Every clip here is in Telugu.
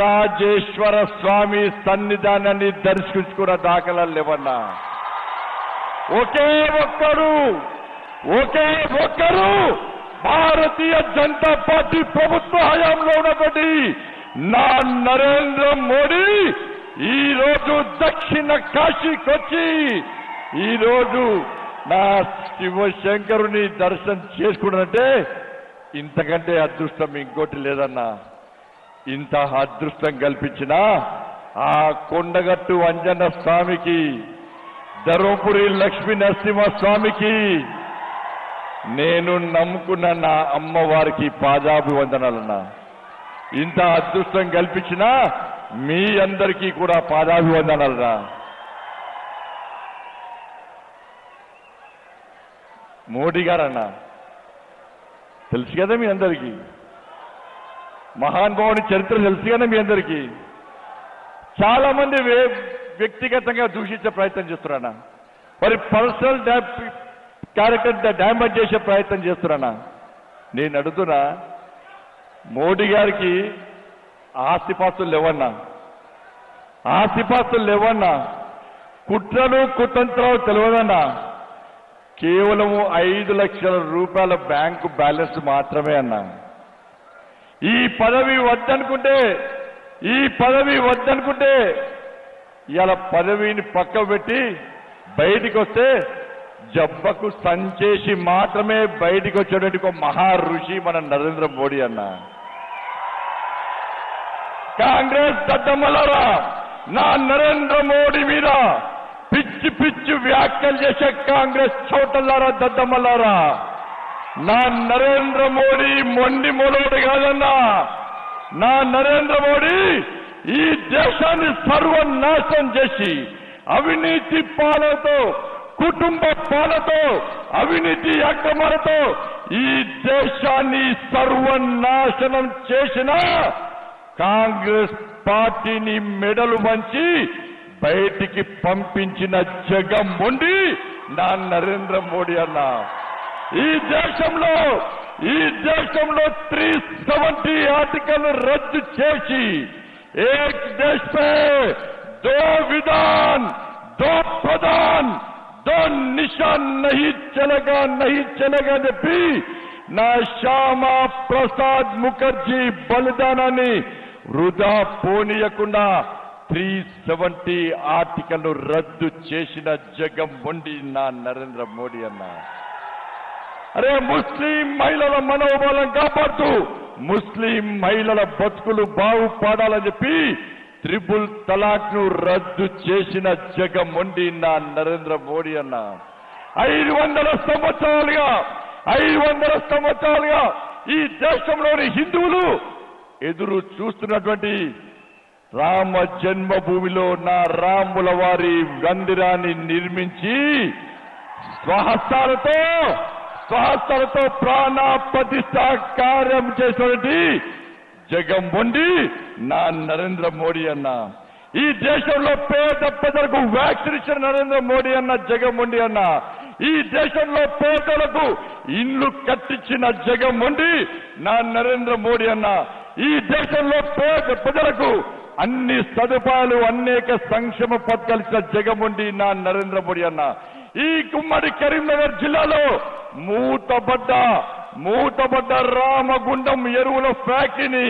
రాజేశ్వర స్వామి సన్నిధానాన్ని దర్శించుకున్న దాఖలాలు లేవన్నా? ఒకే ఒక్కరు ఒకే ఒక్కరు భారతీయ జనతా పార్టీ ప్రభుత్వ హయాంలో ఉన్నటువంటి నా నరేంద్ర మోడీ ఈ రోజు దక్షిణ కాశీకి వచ్చి ఈ రోజు నా శివశంకరుని దర్శనం చేసుకున్నట్టే ఇంతకంటే అదృష్టం ఇంకోటి లేదన్నా. ఇంత అదృష్టం కల్పించిన ఆ కొండగట్టు అంజన్న స్వామికి ధర్మపురి లక్ష్మీ నరసింహ స్వామికి నేను నమ్ముకున్న నా అమ్మవారికి పాదాభివందనాలన్నా. ఇంత అదృష్టం కల్పించిన మీ అందరికీ కూడా పాదాభివందనాలన్నా. మోడీ గారన్నా తెలుసు కదా మీ అందరికీ? మహానుభావుని చరిత్ర తెలుసు కదా మీ అందరికీ. చాలా మంది వ్యక్తిగతంగా దూషించే ప్రయత్నం చేస్తున్నానా మరి పర్సనల్ క్యారెక్టర్ డ్యామేజ్ చేసే ప్రయత్నం చేస్తున్నానా నేను అడుగుతున్నా మోడీ గారికి ఆస్తిపాస్తులు లేవన్నా ఆస్తిపాస్తులు లేవన్నా కుట్రలు కుతంత్రాలు తెలియదన్నా కేవలం ఐదు లక్షల రూపాయల బ్యాంకు బ్యాలెన్స్ మాత్రమే అన్నా. ఈ పదవి వద్దనుకుంటే ఈ పదవి వద్దనుకుంటే ఇలా పదవిని పక్క పెట్టి బయటికి వస్తే జబ్బకు సంచేసి మాత్రమే బయటికి వచ్చేటువంటి ఒక మహా ఋషి మన నరేంద్ర మోడీ అన్న. కాంగ్రెస్ దద్దమ్మలారా నా నరేంద్ర మోడీ మీద పిచ్చి పిచ్చి వ్యాఖ్యలు చేసే కాంగ్రెస్ చోటల్లారా దద్దమ్మలారా నా నరేంద్ర మోడీ మొండి మొదటి కాదన్నా. నా నరేంద్ర మోడీ ఈ దేశాన్ని సర్వనాశనం చేసి అవినీతి పాలతో కుటుంబ పాలతో అవినీతి అక్రమాలతో ఈ దేశాన్ని సర్వనాశనం చేసిన కాంగ్రెస్ పార్టీని మెడలు వంచి బయటికి పంపించిన జగం ఉండి నా నరేంద్ర మోడీ అన్నా. ఈ దేశంలో ఈ దేశంలో త్రీ సెవెంటీ ఆర్టికల్ రద్దు చేసి ఏక్ దేశ్ పే దో విధాన్ దో ప్రధాన్ దో నిశాన్ నహి చలగా నహి చలగా చెప్పి నా శ్యామా ప్రసాద్ ముఖర్జీ బలిదానాన్ని వృధా పోనీయకుండా త్రీ సెవెంటీ ఆర్టికల్ రద్దు చేసిన జగం వండి నా నరేంద్ర మోడీ అన్నా. అరే ముస్లిం మహిళల మనోబలం కాపాడుతూ ముస్లిం మహిళల బతుకులు బాగుపడాలని చెప్పి త్రిపుల్ తలాక్ను రద్దు చేసిన జగమొండి నా నరేంద్ర మోడీ అన్న. ఐదు వందల సంవత్సరాలుగా ఐదు వందల సంవత్సరాలుగా ఈ దేశంలోని హిందువులు ఎదురు చూస్తున్నటువంటి రామ జన్మభూమిలో నా రాముల వారి మందిరాన్ని నిర్మించి స్వహస్తాలతో స్వహస్తాలతో ప్రాణ ప్రతిష్ట కార్యం చేసినటువంటి ఉండి నా నరేంద్ర మోడీ అన్న. ఈ దేశంలో పేద ప్రజలకు వ్యాక్సిన్ ఇచ్చిన నరేంద్ర మోడీ అన్న జగం ఉండి అన్న. ఈ దేశంలో పేదలకు ఇల్లు కట్టించిన జగం ఉండి నా నరేంద్ర మోడీ అన్న. ఈ దేశంలో పేద ప్రజలకు అన్ని సదుపాయాలు అనేక సంక్షేమ పథకాలు ఇచ్చిన ఉండి నా నరేంద్ర మోడీ అన్న. ఈ కుమ్మడి కరీంనగర్ జిల్లాలో మూతబడ్డ మూతబడ్డ రామగుండం ఎరువుల ఫ్యాక్టరీని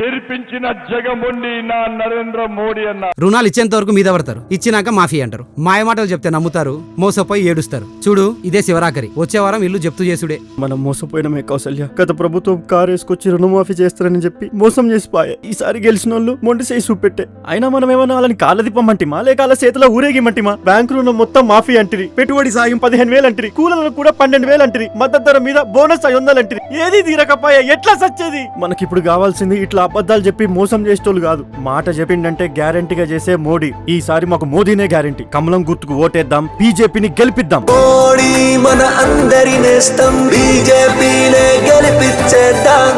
తెరిపించిన జగముండి నా నరేంద్ర మోడీ అన్న. రుణాలు ఇచ్చేంత వరకు మీద పడతారు. ఇచ్చినాక మాఫీ అంటారు. మాయ మాటలు చెప్తే నమ్ముతారు. మోసపోయి ఏడుస్తారు. చూడు ఇదే శివరాకరి. వచ్చే వారం ఇల్లు జప్తు చేసుడే. మనం మోసపోయినమే కౌసల్య. గత ప్రభుత్వం కారు వేసుకొచ్చి రుణమాఫీ చేస్తారని చెప్పి మోసం చేసిపోయా. ఈసారి గెలిచిన వాళ్ళు మొండి చేసి చూపెట్టే. అయినా మనం ఏమన్నా వాళ్ళని కాళ్ళ తిప్పమంటిమా లేక వాళ్ళ చేతిలో ఊరేగిమంటిమా బ్యాంకు రుణం మొత్తం మాఫీ అంటిరి. పెట్టుబడి సాయం పదిహేను వేలు అంటిరి. కూలీలకు కూడా పన్నెండు వేలు అంటిరి. మద్దతు ధర మీద బోనస్ ఐదు వందలు అంటిరి. ఏది తీరకపోయా? ఎట్లా సచ్చేది? మనకిప్పుడు కావాల్సింది ఇట్లా అబద్ధాలు చెప్పి మోసం చేసేటోళ్ళు కాదు. మాట చెప్పిండంటే గ్యారంటీగా చేసే మోడీ. ఈసారి మాకు మోదీనే గ్యారంటీ. కమలం గుర్తుకు ఓటేద్దాం బీజేపీని గెలిపిద్దాం. మోడీ మన అందరి నేస్తం బీజేపీనే గెలిపించేద్దాం.